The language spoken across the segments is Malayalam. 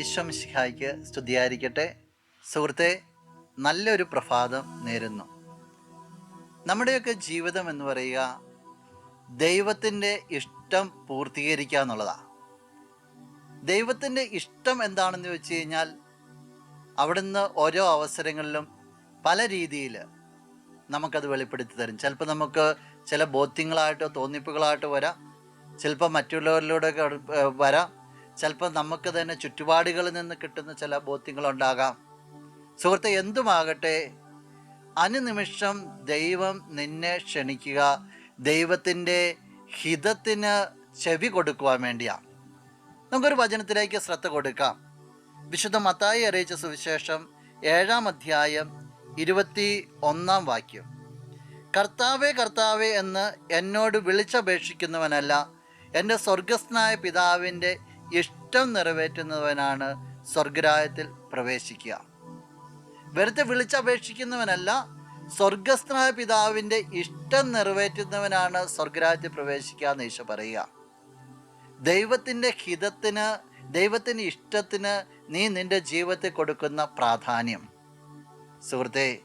ഈശ്വമിശിഹായ്ക്ക് സ്തുതിയായിരിക്കട്ടെ. സുഹൃത്തെ നല്ലൊരു പ്രഭാതം നേരുന്നു. നമ്മുടെയൊക്കെ ജീവിതം എന്ന് പറയുക ദൈവത്തിന്റെ ഇഷ്ടം പൂർത്തീകരിക്കുക എന്നുള്ളതാണ് ദൈവത്തിന്റെ ഇഷ്ടം എന്താണെന്ന് വെച്ച് കഴിഞ്ഞാൽ അവിടുന്ന് ഓരോ അവസരങ്ങളിലും പല രീതിയിൽ നമുക്കത് വെളിപ്പെടുത്തി തരും. ചിലപ്പോൾ നമുക്ക് ചില ബോധ്യങ്ങളായിട്ടോ തോന്നിപ്പുകളായിട്ടോ വരാം. ചിലപ്പോൾ മറ്റുള്ളവരിലൂടെ വരാം. ചിലപ്പോൾ നമുക്ക് തന്നെ ചുറ്റുപാടുകളിൽ നിന്ന് കിട്ടുന്ന ചില ബോധ്യങ്ങളുണ്ടാകാം. സുഹൃത്തെ എന്തുമാകട്ടെ അനുനിമിഷം ദൈവം നിന്നെ ക്ഷണിക്കുക ദൈവത്തിന്റെ ഹിതത്തിന് ചെവി കൊടുക്കുവാൻ വേണ്ടിയാണ് നമുക്കൊരു വചനത്തിലേക്ക് ശ്രദ്ധ കൊടുക്കാം. വിശുദ്ധ മത്തായി അറിയിച്ച സുവിശേഷം ഏഴാം അധ്യായം ഇരുപത്തി ഒന്നാം വാക്യം. കർത്താവേ കർത്താവേ എന്ന് എന്നോട് വിളിച്ചപേക്ഷിക്കുന്നവനല്ല എന്റെ സ്വർഗസ്നായ പിതാവിന്റെ ഇഷ്ടം നിറവേറ്റുന്നവനാണ് സ്വർഗരായത്തിൽ പ്രവേശിക്കുക. വെറുതെ വിളിച്ചപേക്ഷിക്കുന്നവനല്ല സ്വർഗസ്ഥനായ പിതാവിന്റെ ഇഷ്ടം നിറവേറ്റുന്നവനാണ് സ്വർഗരാജ്യത്തിൽ പ്രവേശിക്കുക എന്ന് ഈശോ പറയുക. ദൈവത്തിന്റെ ഹിതത്തിന് ദൈവത്തിന്റെ ഇഷ്ടത്തിന് നീ നിന്റെ ജീവിതത്തിൽ കൊടുക്കുന്ന പ്രാധാന്യം. സുഹൃത്തെ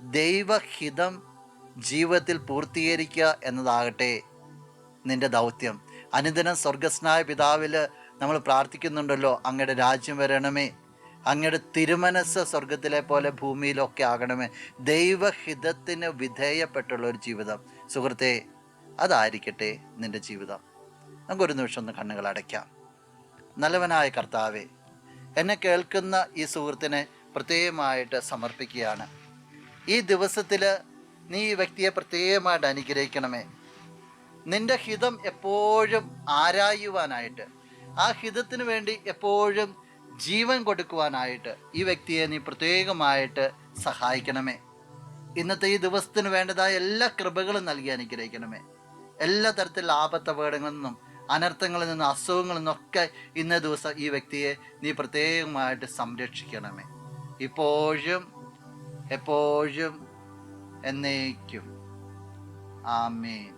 ദൈവഹിതം ജീവിതത്തിൽ പൂർത്തീകരിക്കുക എന്നതാകട്ടെ നിന്റെ ദൗത്യം. അനുദിനം സ്വർഗസ്നായ പിതാവിൽ നമ്മൾ പ്രാർത്ഥിക്കുന്നുണ്ടല്ലോ അങ്ങയുടെ രാജ്യം വരണമേ അങ്ങയുടെ തിരുമനസ് സ്വർഗത്തിലെ പോലെ ഭൂമിയിലൊക്കെ ആകണമേ. ദൈവഹിതത്തിന് വിധേയപ്പെട്ടുള്ള ഒരു ജീവിതം. സുഹൃത്തെ അതായിരിക്കട്ടെ നിന്റെ ജീവിതം. നമുക്കൊരു നിമിഷം ഒന്ന് കണ്ണുകൾ അടയ്ക്കാം. നല്ലവനായ കർത്താവേ എന്നെ കേൾക്കുന്ന ഈ സുഹൃത്തിനെ പ്രത്യേകമായിട്ട് സമർപ്പിക്കുകയാണ്. ഈ ദിവസത്തിൽ നീ ഈ വ്യക്തിയെ പ്രത്യേകമായിട്ട് അനുഗ്രഹിക്കണമേ. നിന്റെ ഹിതം എപ്പോഴും ആരായുവാനായിട്ട്. ആ ഹിതത്തിന് വേണ്ടി എപ്പോഴും ജീവൻ കൊടുക്കുവാനായിട്ട് ഈ വ്യക്തിയെ നീ പ്രത്യേകമായിട്ട് സഹായിക്കണമേ. ഇന്നത്തെ ഈ ദിവസത്തിന് വേണ്ടതായ എല്ലാ കൃപകളും നൽകി അനുഗ്രഹിക്കണമേ. എല്ലാ തരത്തിലുള്ള ആപത്തപകടങ്ങളിൽ നിന്നും അനർത്ഥങ്ങളിൽ നിന്നും അസുഖങ്ങളിൽ നിന്നൊക്കെ ഇന്ന ദിവസം ഈ വ്യക്തിയെ നീ പ്രത്യേകമായിട്ട് സംരക്ഷിക്കണമേ. ഇപ്പോഴും എപ്പോഴും എന്നേക്കും. ആമേൻ.